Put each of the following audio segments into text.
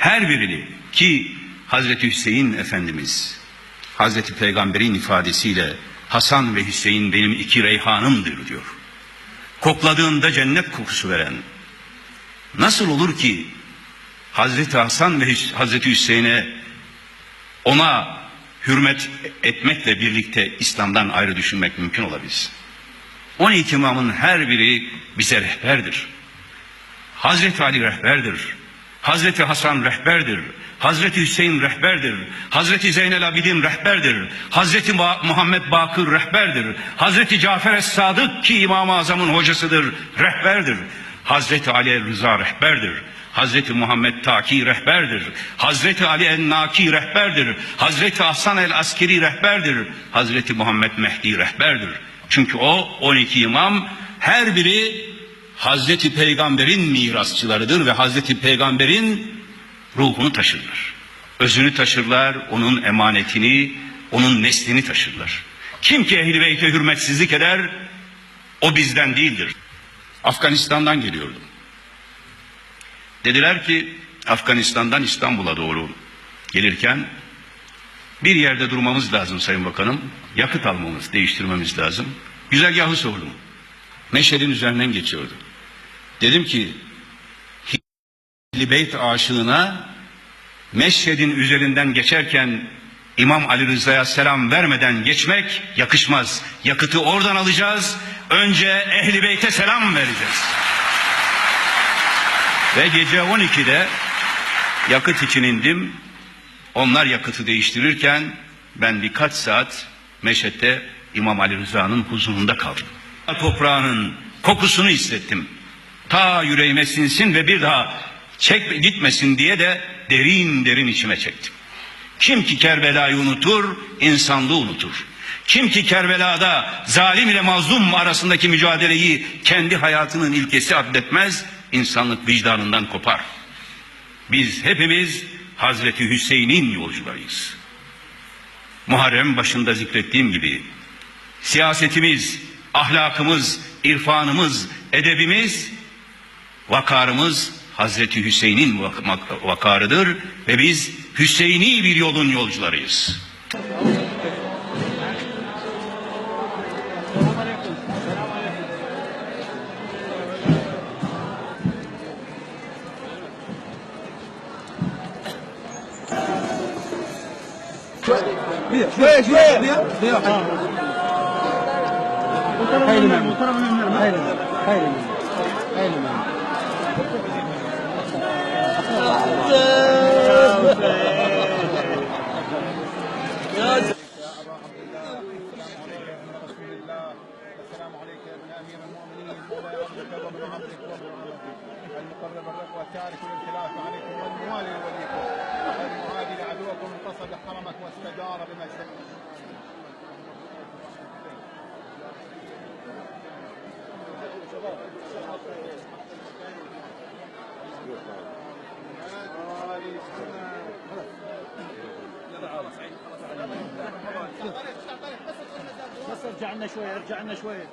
her birini ki Hazreti Hüseyin Efendimiz Hazreti Peygamber'in ifadesiyle Hasan ve Hüseyin benim iki reyhanımdır diyor. Kokladığında cennet kokusu veren nasıl olur ki Hazreti Hasan ve Hazreti Hüseyin'e ona hürmet etmekle birlikte İslam'dan ayrı düşünmek mümkün olabilir. 12 imamın her biri bize rehberdir. Hazreti Ali rehberdir. Hazreti Hasan rehberdir. Hazreti Hüseyin rehberdir. Hazreti Zeynel Abidin rehberdir. Hazreti Muhammed Bakır rehberdir. Hazreti Cafer Es-Sadık ki İmam-ı Azam'ın hocasıdır rehberdir. Hazreti Ali Rıza rehberdir. Hazreti Muhammed Taki rehberdir. Hazreti Ali En-Naki rehberdir. Hazreti Hasan el-Askeri rehberdir. Hazreti Muhammed Mehdi rehberdir. Çünkü o 12 imam her biri Hazreti Peygamber'in mirasçılarıdır ve Hazreti Peygamber'in ruhunu taşırlar. Özünü taşırlar, onun emanetini, onun neslini taşırlar. Kim ki ehl-i beyte hürmetsizlik eder, o bizden değildir. Afganistan'dan geliyordum. Dediler ki Afganistan'dan İstanbul'a doğru gelirken bir yerde durmamız lazım Sayın Bakanım. Yakıt almamız, değiştirmemiz lazım. Güzergahı sordum. Meşhedin üzerinden geçiyordu. Dedim ki Ehl-i Beyt aşığına Meşhedin üzerinden geçerken İmam Ali Rıza'ya selam vermeden geçmek yakışmaz. Yakıtı oradan alacağız. Önce Ehl-i Beyt'e selam vereceğiz. Ve gece 12'de yakıt için indim. Onlar yakıtı değiştirirken ben birkaç saat Meşhed'de İmam Ali Rıza'nın huzurunda kaldım. Toprağının kokusunu hissettim. Ta yüreğime sinsin ve bir daha çek gitmesin diye de derin derin içime çektim. Kim ki Kerbela'yı unutur, insanlığı unutur. Kim ki Kerbela'da zalim ile mazlum arasındaki mücadeleyi kendi hayatının ilkesi addetmez, insanlık vicdanından kopar. Biz hepimiz Hazreti Hüseyin'in yolcularıyız. Muharrem başında zikrettiğim gibi siyasetimiz, ahlakımız, irfanımız, edebimiz, vakarımız Hazreti Hüseyin'in vak- mak- vakarıdır ve biz Hüseyini bir yolun yolcularıyız. شوية شوية شوية خير من خير من خير من خير من السلام عليك يا ابن امير المؤمنين مولاي عبدك وابن عبدك وابن عبدك المقرب الرق والتارك للخلاف عليكم والموالي لوليكم المعادي لعدوكم انتصر حرمك واستجار بما ارجع لنا شوية ارجع لنا لنا.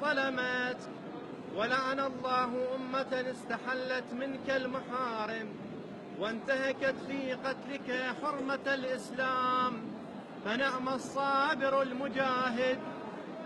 ظلمت ولعن الله أمة استحلت منك المحارم وانتهكت في قتلك حرمة الإسلام فنعم الصابر المجاهد